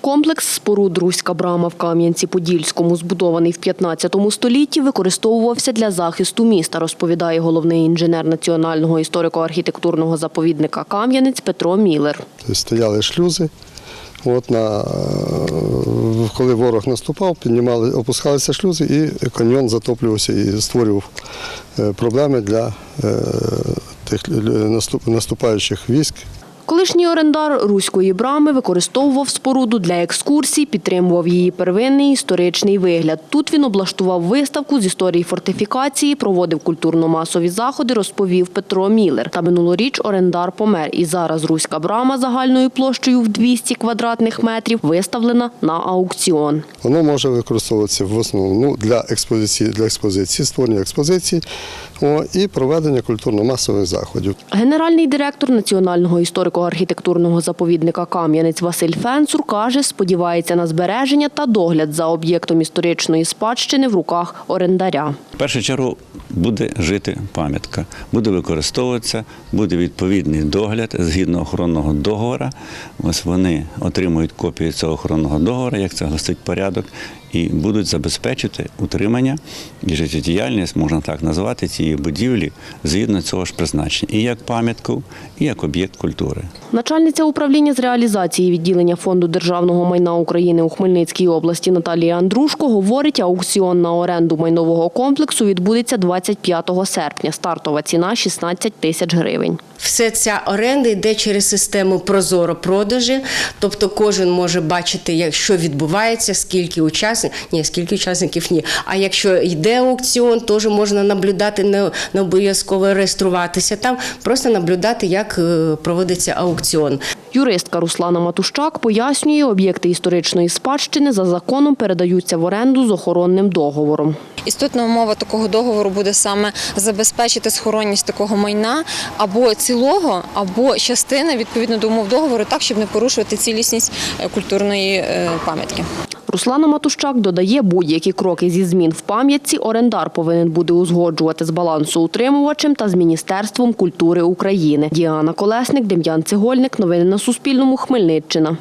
Комплекс споруд Руська брама в Кам'янці-Подільському, збудований в 15 столітті, використовувався для захисту міста, розповідає головний інженер Національного історико-архітектурного заповідника Кам'янець Петро Мілер. Тобто стояли шлюзи. От на, е, коли ворог наступав, піднімали, опускалися шлюзи і каньйон затоплювався і створював е, проблеми для е, тих наступаючих військ. Колишній орендар Руської брами використовував споруду для екскурсій, підтримував її первинний історичний вигляд. Тут він облаштував виставку з історії фортифікації, проводив культурно-масові заходи, розповів Петро Мілер. Та минулоріч орендар помер. І зараз Руська брама загальною площею в 200 квадратних метрів виставлена на аукціон. Воно може використовуватися в основному ну, для експозиції, для експозиції, створення експозицій о, і проведення культурно-масових заходів. Генеральний директор Національного історико-архітектурного заповідника Кам'янець Василь Фенцур каже, сподівається на збереження та догляд за об'єктом історичної спадщини в руках орендаря. В першу чергу буде жити пам'ятка, буде використовуватися, буде відповідний догляд згідно охоронного договору. Ось вони отримують копію цього охоронного договору, як це гласить порядок, і будуть забезпечити утримання і життєдіяльність, можна так назвати, цієї будівлі згідно цього ж призначення, і як пам'ятку, і як об'єкт культури. Начальниця управління з реалізації відділення Фонду державного майна України у Хмельницькій області Наталія Андрушко говорить, аукціон на оренду майнового комплексу відбудеться 25 серпня. Стартова ціна 16 тисяч гривень. Все ця оренда йде через систему Прозоро продажі, тобто кожен може бачити, що відбувається, скільки учасників, ні, скільки учасників ні. А якщо йде аукціон, теж можна наблюдати, не, не обов'язково реєструватися там, просто наблюдати, як е, проводиться аукціон. Юристка Руслана Матущак пояснює, об'єкти історичної спадщини за законом передаються в оренду з охоронним договором. Істотна умова такого договору буде саме забезпечити схоронність такого майна або цілого, або частини відповідно до умов договору, так щоб не порушувати цілісність е, культурної е, пам'ятки. Руслана Матущак додає, будь-які кроки зі змін в пам'ятці орендар повинен буде узгоджувати з балансоутримувачем та з Міністерством культури України. Діана Колесник, Дем'ян Цегольник. Новини на Суспільному. Хмельниччина.